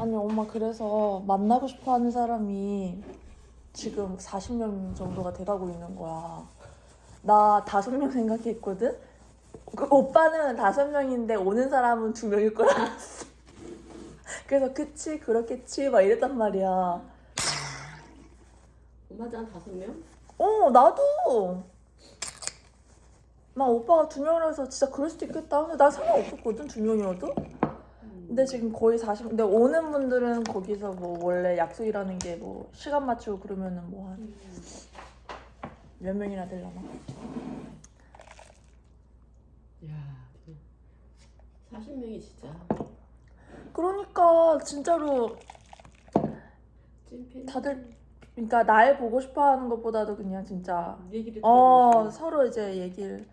아니 엄마 그래서 만나고 싶어 하는 사람이 지금 40명 정도가 돼가고 있는 거야. 나 다섯 명 생각했거든? 그 오빠는 다섯 명인데 오는 사람은 두 명일 걸 알았어. 그래서 그치 그렇겠지 막 이랬단 말이야. 엄마도 한 다섯 명? 어 나도. 나 오빠가 두 명이라서 진짜 그럴 수도 있겠다. 근데 나 상관없었거든 두 명이어도. 근데 지금 거의 40. 근데 오는 분들은 거기서 뭐 원래 약속이라는 게 뭐 시간 맞추고 그러면은 뭐 한 몇 명이나 되려나? 야, 40명이 진짜 그러니까 진짜로 찐팬. 다들 그러니까 날 보고 싶어하는 것보다도 그냥 진짜 얘기를 어 들어보고 서로 이제 얘기를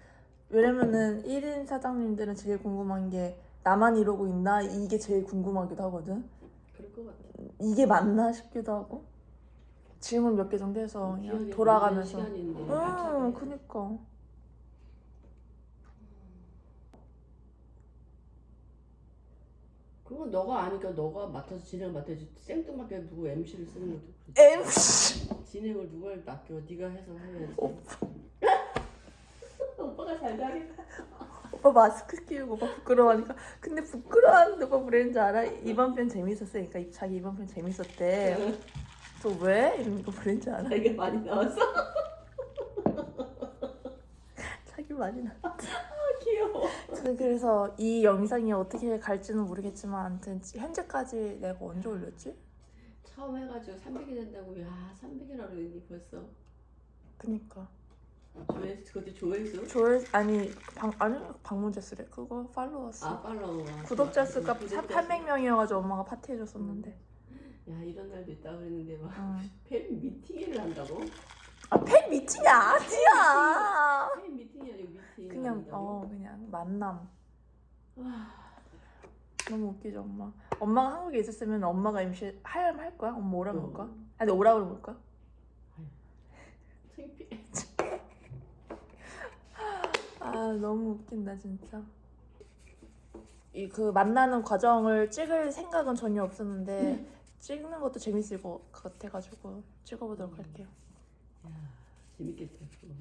왜냐면은 1인 사장님들은 제일 궁금한 게 나만 이러고 있나 이게 제일 궁금하기도 하거든. 그럴 것 같아. 이게 맞나 싶기도 하고 질문 몇 개 정도 해서 그냥 돌아가면서 시간인데 응 돼. 그니까 그건 너가 아니까 너가 맡아서 진행 맡아야지 생뚱맞게 누구 MC를 쓰는 것도 그렇지. MC 진행을 누가 맡겨 네가 해서 해야지 오빠. 오빠가 잘오 빠 마스크 끼우고 오빠 부끄러워하니까. 근데 부끄러워하는데 오빠 뭐랬는지 알아? 이번 편 재밌었으니까 자기 이번 편 재밌었대. 또 왜? 이러니까 뭐랬는지 알아? 자기가 많이 나왔어. 자기 많이 나 귀여워. 그래서 이 영상이 어떻게 갈지는 모르겠지만 아무튼 현재까지 내가 언제 올렸지? 처음 해가지고 300이 된다고. 야 300이나 그러니 벌써? 그니까 조회수 그것도 조회수 조회 아니 방 아니 방문자 수래 그거 팔로워 수 아 팔로워가 구독자 수가 구독자 수. 800명이어가지고 엄마가 파티 해줬었는데 야 이런 날도 있다 그랬는데 막 응. 팬 미팅을 한다고? 아, 팬 미팅이 아니야 팬 미팅이 아니고 미팅 그냥? 어 그냥 만남 와 너무 웃기죠 엄마 엄마가 한국에 있었으면 엄마가 MC 하려면 할 거야? 엄마 오라고 할 거야? 응. 아니 오라고 할 거야? 아 너무 웃긴다 진짜. 이 그 만나는 과정을 찍을 생각은 전혀 없었는데 찍는 것도 재밌을 것 같아가지고 찍어보도록 할게요. 야 재밌겠다 그거.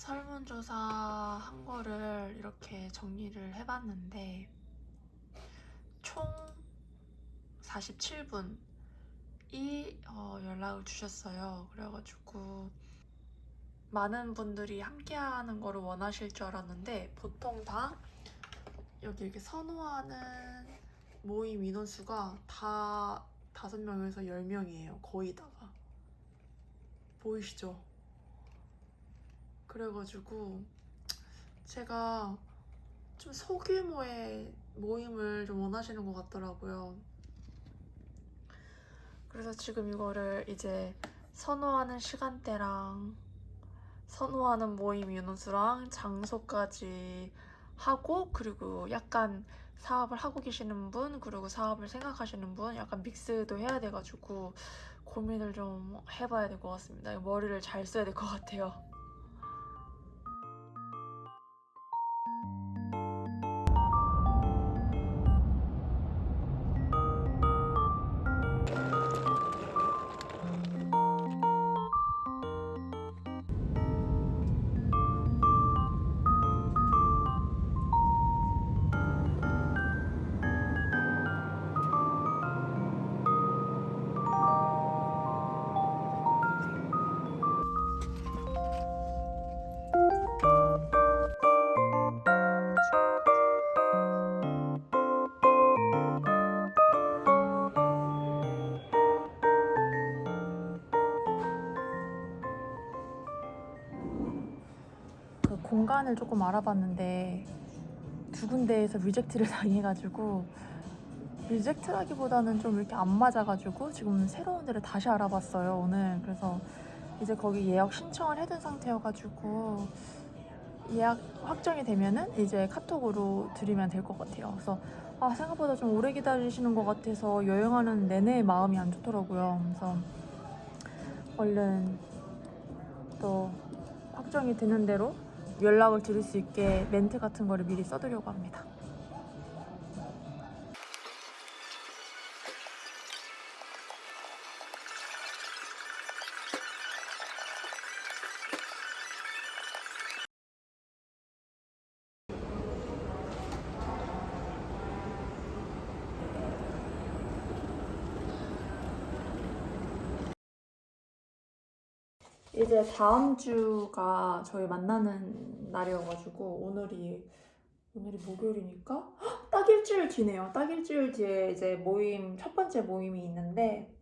설문조사 한 거를 이렇게 정리를 해봤는데 총 47분이 어, 연락을 주셨어요. 그래가지고 많은 분들이 함께하는 거를 원하실 줄 알았는데 보통 다 여기 이렇게 선호하는 모임 인원수가 다 5명에서 10명이에요. 거의 다가. 보이시죠? 그래가지고 제가 좀 소규모의 모임을 좀 원하시는 것 같더라고요. 그래서 지금 이거를 이제 선호하는 시간대랑 선호하는 모임 인원수랑 장소까지 하고 그리고 약간 사업을 하고 계시는 분 그리고 사업을 생각하시는 분 약간 믹스도 해야 돼가지고 고민을 좀 해봐야 될 것 같습니다. 머리를 잘 써야 될 것 같아요. 공간을 조금 알아봤는데 두 군데에서 리젝트를 당해가지고 리젝트라기보다는 좀 이렇게 안 맞아가지고 지금 새로운 데를 다시 알아봤어요 오늘 그래서 이제 거기 예약 신청을 해둔 상태여가지고 예약 확정이 되면은 이제 카톡으로 드리면 될 것 같아요. 그래서 아, 생각보다 좀 오래 기다리시는 것 같아서 여행하는 내내 마음이 안 좋더라고요. 그래서 얼른 또 확정이 되는 대로 연락을 드릴 수 있게 멘트 같은 거를 미리 써두려고 합니다. 이제 다음 주가 저희 만나는 날이어가지고 오늘이 오늘이 목요일이니까 헉, 딱 일주일 뒤네요. 딱 일주일 뒤에 이제 모임 첫 번째 모임이 있는데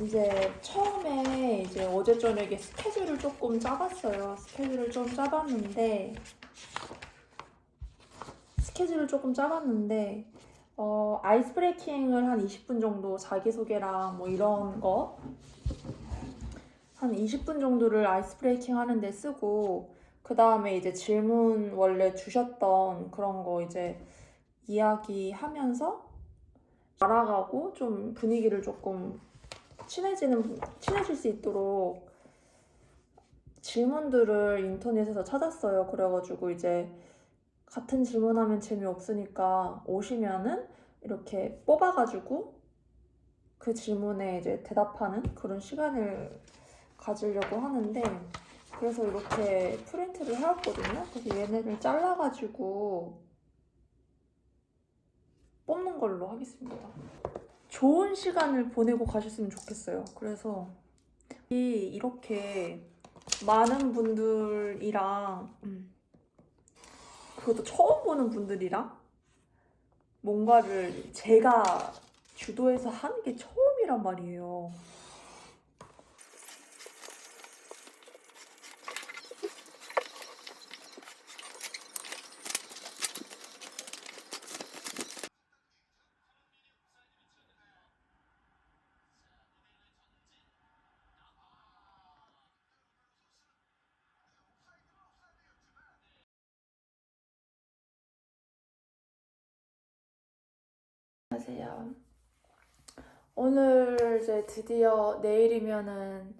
이제 처음에 이제 어제 저녁에 스케줄을 조금 짜봤어요. 스케줄을 좀 짜봤는데 스케줄을 조금 짜봤는데 어, 아이스 브레이킹을 한 20분 정도 자기소개랑 뭐 이런 거 한 20분 정도를 아이스 브레이킹 하는데 쓰고 그 다음에 이제 질문 원래 주셨던 그런 거 이제 이야기하면서 알아가고 좀 분위기를 조금 친해지는 친해질 수 있도록 질문들을 인터넷에서 찾았어요. 그래가지고 이제 같은 질문하면 재미없으니까 오시면은 이렇게 뽑아가지고 그 질문에 이제 대답하는 그런 시간을 가지려고 하는데 그래서 이렇게 프린트를 해왔거든요. 그래서 얘네를 잘라가지고 뽑는 걸로 하겠습니다. 좋은 시간을 보내고 가셨으면 좋겠어요. 그래서 이 이렇게 많은 분들이랑 음, 그것도 처음 보는 분들이랑 뭔가를 제가 주도해서 하는 게 처음이란 말이에요. 안녕하세요. 오늘 이제 드디어 내일이면은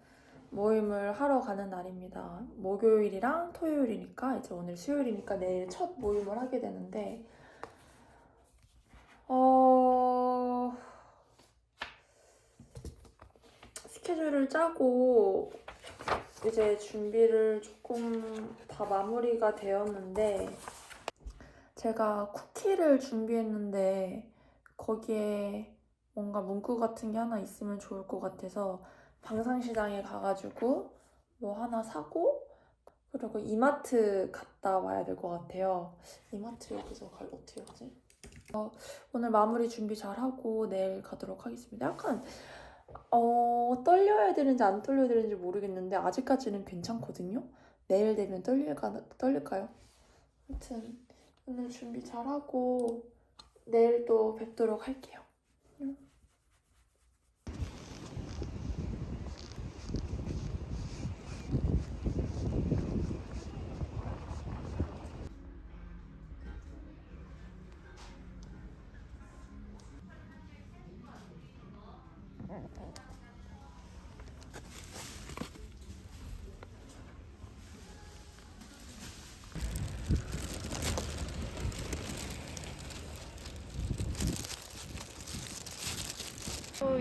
모임을 하러 가는 날입니다. 목요일이랑 토요일이니까 이제 오늘 수요일이니까 내일 첫 모임을 하게 되는데 어 스케줄을 짜고 이제 준비를 조금 다 마무리가 되었는데 제가 쿠키를 준비했는데 거기에 뭔가 문구 같은 게 하나 있으면 좋을 것 같아서 방산시장에 가가지고 뭐 하나 사고 그리고 이마트 갔다 와야 될 것 같아요. 이마트 여기서 갈 어떻게 하지? 어, 오늘 마무리 준비 잘 하고 내일 가도록 하겠습니다. 약간 어, 떨려야 되는지 안 떨려야 되는지 모르겠는데 아직까지는 괜찮거든요. 내일 되면 떨릴까, 떨릴까요? 아무튼 오늘 준비 잘 하고 내일 또 뵙도록 할게요.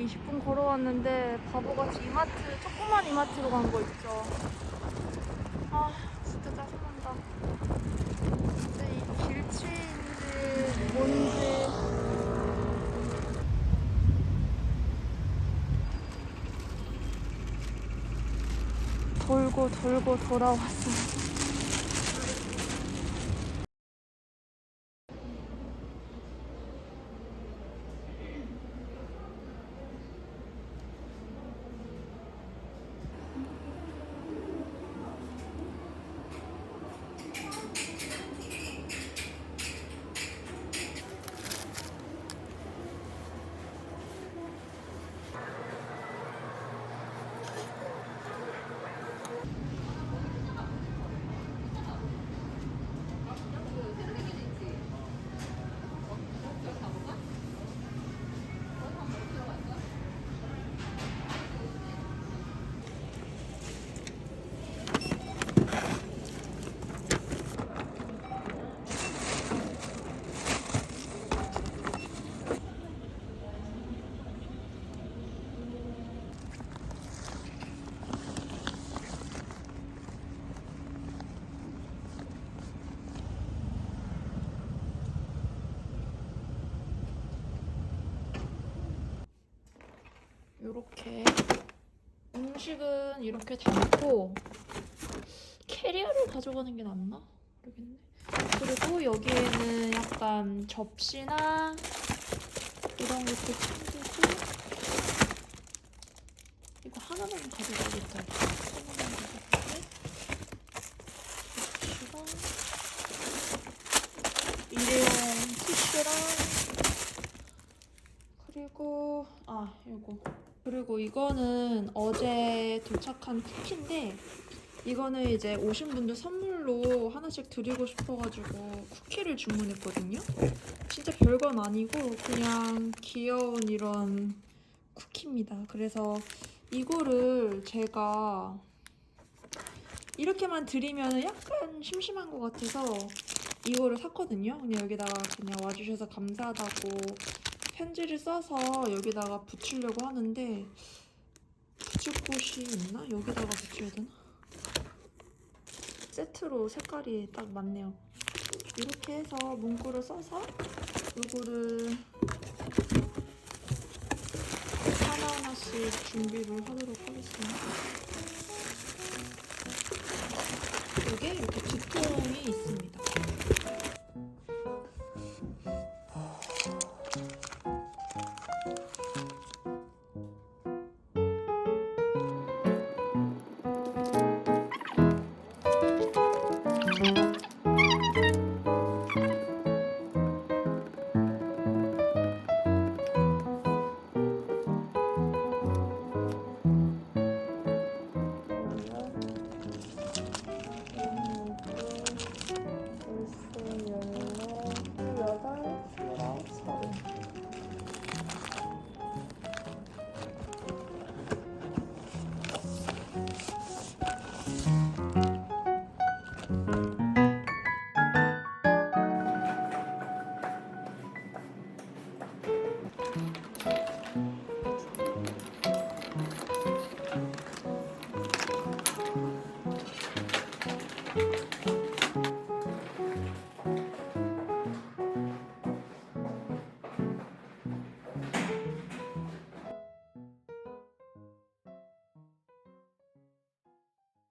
20분 걸어왔는데 바보같이 이마트 조그만 이마트로 간 거 있죠. 아 진짜 짜증난다. 진짜 이 길치인지 뭔지. 돌고 돌고 돌아왔어. 이렇게 음식은 이렇게 담고 캐리어를 가져가는 게 낫나? 모르겠네. 그리고 여기에는 약간 접시나 이런 것도 챙기고 이거 하나만 가져가겠다. 하나만 가져갈게. 접시랑 일회용 티슈랑 그리고 아 이거 그리고 이거는 어제 도착한 쿠키인데 이거는 이제 오신 분들 선물로 하나씩 드리고 싶어가지고 쿠키를 주문했거든요. 진짜 별건 아니고 그냥 귀여운 이런 쿠키입니다. 그래서 이거를 제가 이렇게만 드리면 약간 심심한 것 같아서 이거를 샀거든요. 근데 여기다가 그냥 와주셔서 감사하다고 편지를 써서 여기다가 붙이려고 하는데 붙일 곳이 있나? 여기다가 붙여야 되나? 세트로 색깔이 딱 맞네요. 이렇게 해서 문구를 써서 이거를 하나하나씩 준비를 하도록 하겠습니다. 여기에 이렇게 두 통이 있습니다.